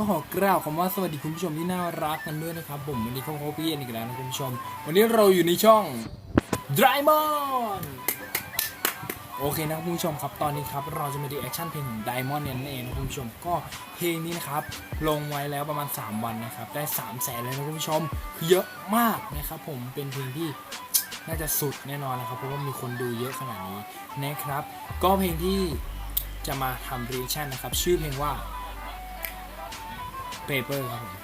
ก็ขอกล่าวคำว่าสวัสดีคุณผู้ชมที่น่ารักกันด้วยนะครับผมวันนี้เขาเขาเพียนอีกแล้วนะคุณผู้ชม วันนี้เราอยู่ในช่อง d r y m o n โอเคนะคุณผู้ชมครับตอนนี้ครับเราจะมาดูแอคชั่นเพลงของ Diamond เนี่ยนั่นเองนะคุณผู้ชมก็เพลงนี้นะครับลงไว้แล้วประมาณ 3 วันนะครับได้3 0 0แสนเลยนะคุณผู้ชมคือเยอะมากนะครับผมเป็นเพลงที่น่าจะสุดแน่นอนนะครับเพราะว่ามีคนดูเยอะขนาดนี้นะครับ ก็เพลงที่จะมาทำรีแอคชั่นนะครับชื่อเพลงว่า Paper ครับผม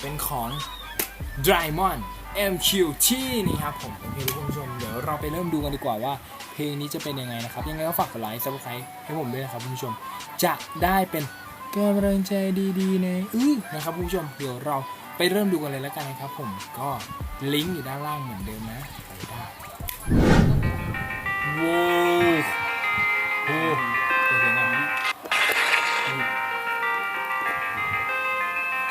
เป็นของ Diamond MQT นี่ครับผมโอเคทุกผู้ชม เดี๋ยวเราไปเริ่มดูกันดีกว่าว่า เพลงนี้จะเป็นยังไงนะครับ ยังไงก็ฝากกดไลค์ subscribe ให้ผมด้วยนะครับคุณผู้ชม จะได้เป็นกำลังใจดีๆในอื้อนะครับคุณผู้ชม เดี๋ยวเราไปเริ่มดูกันเลยแล้วกันนะครับผม ก็ลิงก์อยู่ด้านล่างเหมือนเดิมนะไปได้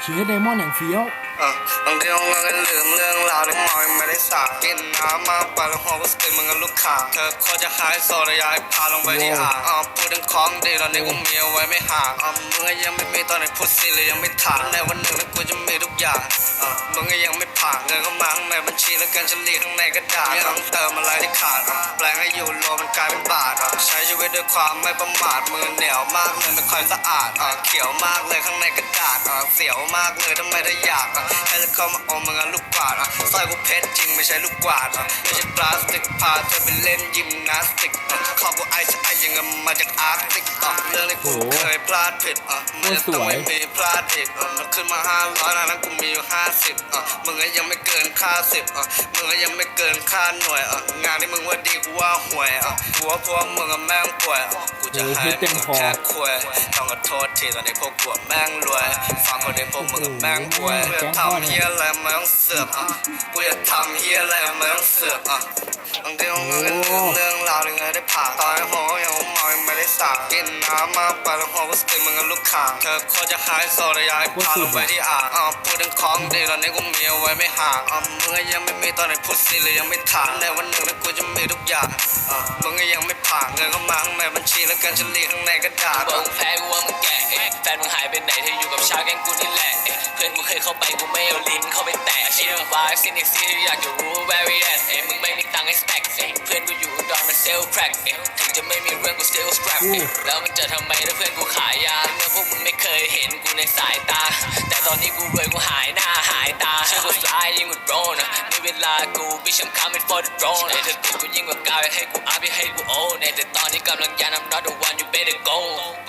เชื้อไดมอนด์อย่างทีวอะบางทีเราก็ลืมเรื่องราวที่มองยังไม่ได้สากินน้ำมาปาแล้วหัวก็สติมึงกับลูกค้าเธอโคตรจะหายโซดอยากให้พาลงไปที่อ่างอะพูดถึงของดีตอนนี้กูมีเอาไว้ไม่ห่างอะมึงก็ยังไม่มีตอนไหนพูดสิเลยยังไม่ถามในวันหนึ่งแล้วกูจะมีทุกอย่างอะมึงก็ยังไม่ผ่านเงินก็มาข้างในบัญชีแล้วกันเฉลี่ยข้างในกระดาษยังต้องเติมอะไรที่ขาดอะแปลงให้อยู่โรมันกลายเป็นบาทอะใช้ชีวิตด้วยความไม่ประมาทมือเหนียวมากเลยไม่ค่อยสะอาดอะเขียวมากเลยข้างในกระดาษอะเสียวมากเลยทำไมได้อยากอะให้เข้ามาเอามึงอะลูกกวาดอะสร้อยกูเพชรจริงไม่ใช่ลูกกวาดอะไม่ใช่พลาสติกพาเธอไปเล่นยิมนาสติกอะขอกูไอซ์ไอยังกับมาจากอาร์กติกอะเรื่องที่กูเคยพลาดผิดอะมันจะต้องไม่มีพลาดอีกอะมันขึ้นมาห้าร้อยนะนั้นกูมีอยู่ห้าสิบอะมึงก็ยังไม่เกินค่าสิบอะมึงก็ยังไม่เกินค่าหน่วยอะงานที่มึงว่าดีกูว่าห่วยอะกูว่าพวกมึงอะแม่งป่วยอะ จะให้มึงแค่คุยต้องขอโทษทีตอนนี้พวกกูอะแม่งรวยฟังคนนี้พวกมึงอะแม่งป่วยเพื่อทำเฮียอะไรไม่ต้องเสือกอะกูจะทำเฮียอะไรไม่ต้องเสือกอะบางทีมึงก็ลืมเรื่องราวที่เคยได้ผ่านตอนให้หัวยัง สากินน้ำมาปาแล้วหัวก็สติมึงกับลูกค้าเธอโคตรจะหายโซดอยากให้พาลงไปที่อ่างอะพูดถึงของดีตอนนี้กูมีเอาไว้ไม่ห่างอะมึงก็ยังไม่มีตอนไหนพูดสิเลยยังไม่ถามในวันหนึ่งแล้วกูจะมีทุกอย่างอะมึงก็ยังไม่ผ่านเงินก็มาข้างในบัญชีแล้วกันเฉลี่ยข้างในกระดาษบอกแพ้กูว่ามึงแก่แฟนมึงหายไปไหนเธออยู่กับชาวแก๊งกูนี่แหละเพื่อนกูเคยเข้าไปกูไม่เอาลิ้นเข้าไปแตะเชื่อว่าซินิซีอยากจะรู้ where we at เอ๊ะมึงไม่มีตังค์ให้ stack เอ๊ะเพื่ เซลล์ crack เอ๊ะถึงจะไม่มีเรื่องกู still strap เอ๊ะแล้วมึงจะทำไมถ้าเพื่อนกูขายยาเมื่อพวกมึงไม่เคยเห็นกูในสายตาแตอนนี้กูรวยกูหายหน้าหายตาเชื่อกู fly ยิ่งกว่า drone อะมีเวลากู bitch I'm coming for the drone เอ๊ะเธอติดกูยิ่งกว่ากาวอยากให้กูอัพอยากให้กูโอ้เอ๊ะแต่ตอนนี้กำลังยาน I'm not the one you better go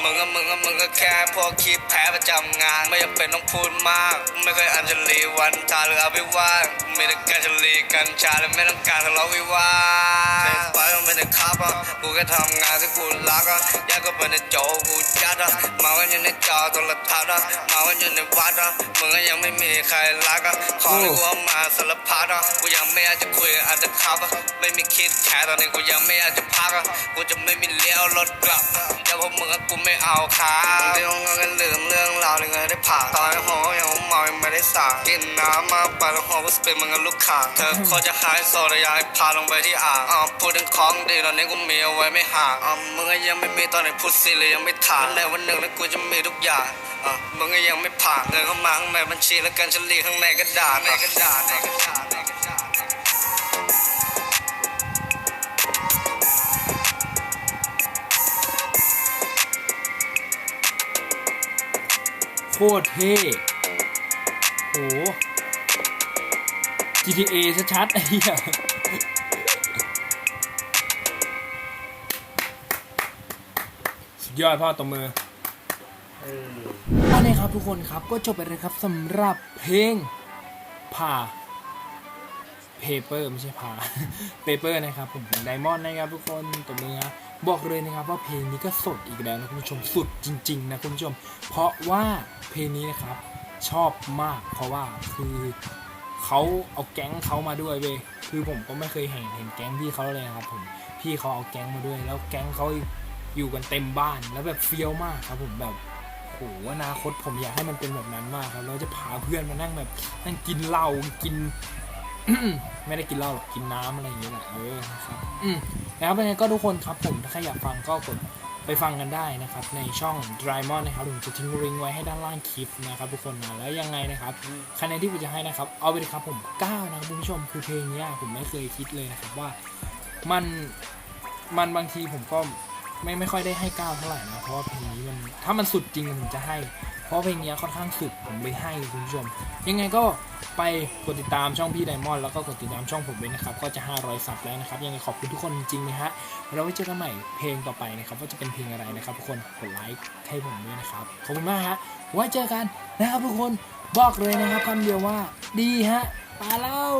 มึงก็มึงก็มึงก็แค่พวกคีบแพ้ประจำงาน ไม่จำเป็นต้องพูดมาก ไม่เคยอัญชลีวันทาหรืออภิวาสมีแต่การชลีกัญชาและไม่ต้องการทะเลาะวิวาทไปมันเป็นแต่ครับอะกูแค่ทำงานที่กูรักอะยากก็เป็นในโจกูยัดอะมาวันอยู่ในจอโทรทัศน์อะมาวันอยู่ในวัดอะมึงก็ยังไม่มีใครรักอะของที่กูเอามาสารพัดอะกูยังไม่อยากจะคุยอาจจะขับอะไม่มีคิดแค่ตอนนี้กูยังไม่อยากจะพักอะกูจะไม่มีเลี้ยวรถกลับเดี๋ยวพวกมึงกับกูไม่เอาค่ะเดี๋ยวมึงก็ลืมเรื่องราวที่เคยได้ผ่านตอนหัวยังเมายังไม่ได้สากินน้ำมาปาแล้วหัวก็สเปนมึงกับลูกค้าเธอโคตรจะหายโซดอยากให้พาลงไปที่อ่างอะพูดถึงของดีตอนนี้กูมีเอาไว้ไม่ห่างอะมึงก็ยังไม่มีตอนไหนพูดสิเลยยังไม่ถามในวันหนึ่งแล้วกูจะมีทุกอย่างอะมึงก็ยังไม่ผ่านเงินเข้ามาข้างในบัญชีแล้วกันเฉลี่ยข้างในกระดาษในกระดาษในกระดาษในกระดาษโคตรเท่โห GTA ชัดๆไอ้เหี้ยสุดยอดพ่อตบมือ ก็เลยครับทุกคนครับก็จบไปเลยครับสำหรับเพลงผ่า Paper ไม่ใช่ผ่า Paper นะครับผมของ Diamond นะครับทุกคนตบมือนะบอกเลยนะครับว่าเพลงนี้ก็สดอีกแล้วนะคุณผู้ชมสุดจริง ๆ นะคุณผู้ชม เพราะว่าเพลงนี้นะครับชอบมาก เพราะว่าคือเขาเอาแก๊งเขามาด้วยเว้ยคือผมก็ไม่เคยเห็นเห็นแก๊งพี่เขาเลยนะครับผมพี่เขาเอาแก๊งมาด้วย แล้วแก๊งเขาอยู่กันเต็มบ้านแล้วแบบเฟี้ยวมากครับผมแบบ โหอนาคตผมอยากให้มันเป็นแบบนั้นมากครับ เราจะพาเพื่อนมานั่งแบบนั่งกินเหล้ากิน ไม่ได้กินเหล้าหรอกกินน้ำอะไรอย่างเงี้ยแหละเออนะครับอืมนะครับยังไงก็ทุกคนครับผมถ้าใครอยากฟังก็กดไปฟังกันได้นะครับ ในช่อง d r y m o n นะครับผมจะทิ้งลิงก์ไว้ให้ด้านล่างคลิปนะครับทุกคนนะแล้วยังไงนะครับคะแนนที่ผมจะให้นะครับ เอาไปเลยครับผม9นะคุณผู้ชมคือเพลงเนี้ยผมไม่เคยคิดเลยนะครับว่ามันมันบางทีผมก็ ไม่ไม่ค่อยได้ให้9เท่าไหร่นะเพราะว่าเพลงนี้มันถ้ามันสุดจริงผมจะให้ เพราะเพลงนี้ค่อนข้างสุดผมเลยให้คุณผู้ชม ยังไงก็ไปกดติดตามช่องพี่ไดมอนด์แล้วก็กดติดตามช่องผมด้วยนะครับ ก็จะ 500 ซับแล้วนะครับ ยังไงขอบคุณทุกคนจริงๆนะฮะเราไว้เจอกันใหม่เพลงต่อไปนะครับว่าจะเป็นเพลงอะไรนะครับทุกคนกดไลค์ให้ผมด้วยนะครับขอบคุณมากฮะไว้เจอกันนะครับทุกคนบอกเลยนะครับคำเดียวว่าดีฮะไปแล้ว